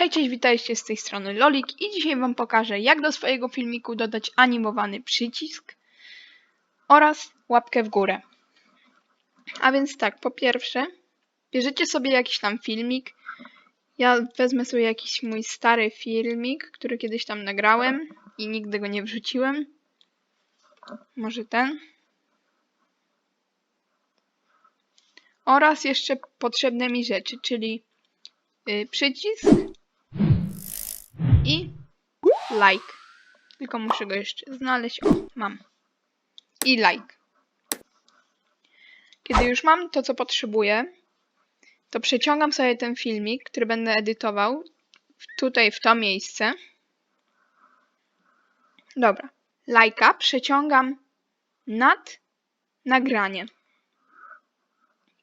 Hej, cześć, witajcie z tej strony Lolik i dzisiaj wam pokażę jak do swojego filmiku dodać animowany przycisk oraz łapkę w górę. A więc tak, po pierwsze bierzecie sobie jakiś tam filmik. Ja wezmę sobie jakiś mój stary filmik, który kiedyś tam nagrałem i nigdy go nie wrzuciłem. Może ten. Oraz jeszcze potrzebne mi rzeczy, czyli y, przycisk i like. Tylko muszę go jeszcze znaleźć. O, mam. I like. Kiedy już mam to, co potrzebuję, to przeciągam sobie ten filmik, który będę edytował tutaj w to miejsce. Dobra. Lajka przeciągam nad nagranie.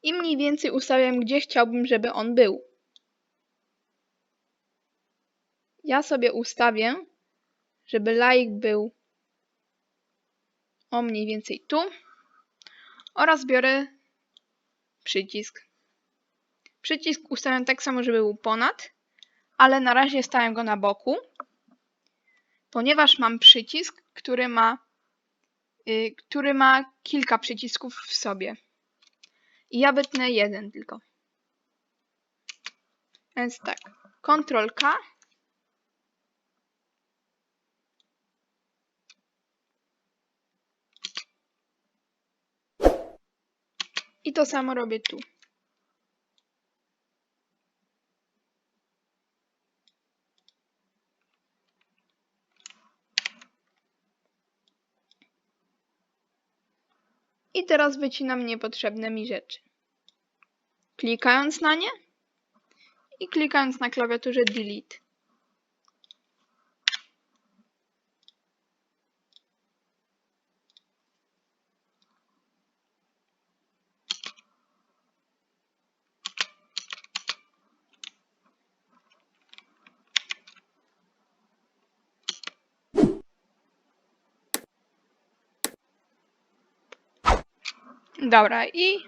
I mniej więcej ustawiam, gdzie chciałbym, żeby on był. Ja sobie ustawię, żeby like był o mniej więcej tu oraz biorę przycisk. Przycisk ustawiam tak samo, żeby był ponad, ale na razie stawiam go na boku, ponieważ mam przycisk, który ma, y, który ma kilka przycisków w sobie. I ja wytnę jeden tylko. Więc tak, Ctrl K I to samo robię tu. I teraz wycinam niepotrzebne mi rzeczy. Klikając na nie i klikając na klawiaturze Delete. Dobra, i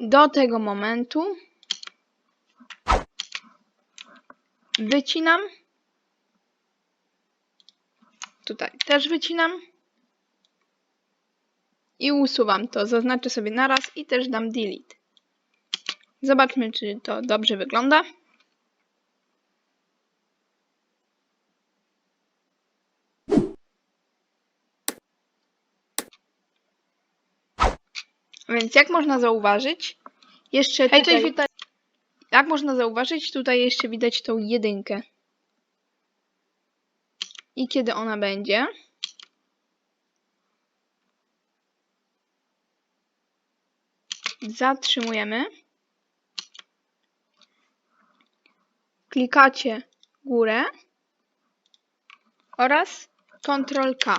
do tego momentu wycinam. Tutaj też wycinam. I usuwam to. Zaznaczę sobie naraz i też dam delete. Zobaczmy, czy to dobrze wygląda. Więc jak można zauważyć, jeszcze Hej, tutaj, cześć, jak można zauważyć, tutaj jeszcze widać tą jedynkę. I kiedy ona będzie? Zatrzymujemy. Klikacie górę oraz Ctrl K.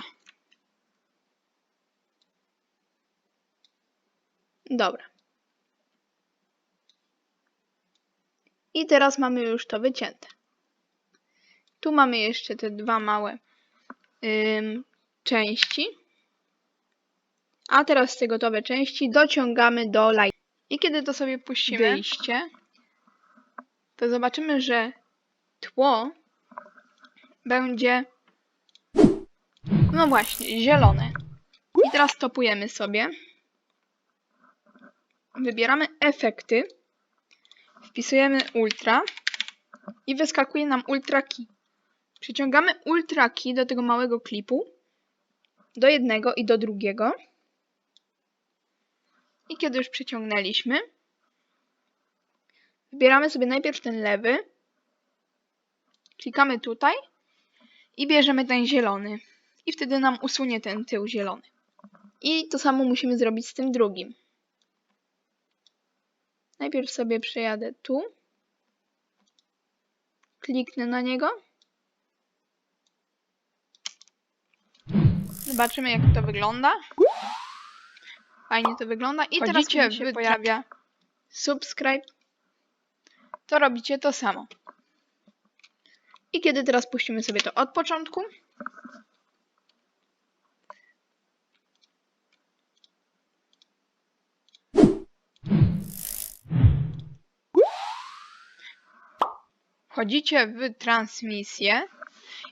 Dobra. I teraz mamy już to wycięte. Tu mamy jeszcze te dwa małe ym, części. A teraz te gotowe części dociągamy do light. I kiedy to sobie puścimy wyjście, to zobaczymy, że tło będzie no właśnie, zielone. I teraz topujemy sobie. Wybieramy efekty, wpisujemy ultra i wyskakuje nam ultra key. Przyciągamy ultra key do tego małego klipu, do jednego i do drugiego. I kiedy już przyciągnęliśmy, wybieramy sobie najpierw ten lewy, klikamy tutaj i bierzemy ten zielony. I wtedy nam usunie ten tył zielony. I to samo musimy zrobić z tym drugim. Najpierw sobie przejadę tu. Kliknę na niego. Zobaczymy jak to wygląda. Fajnie to wygląda. I teraz Wchodzicie kiedy się w- pojawia subscribe, to robicie to samo. I kiedy teraz puścimy sobie to od początku, wchodzicie w transmisję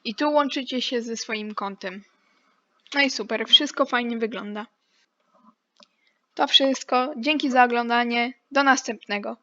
i tu łączycie się ze swoim kontem. No i super, wszystko fajnie wygląda. To wszystko. Dzięki za oglądanie. Do następnego.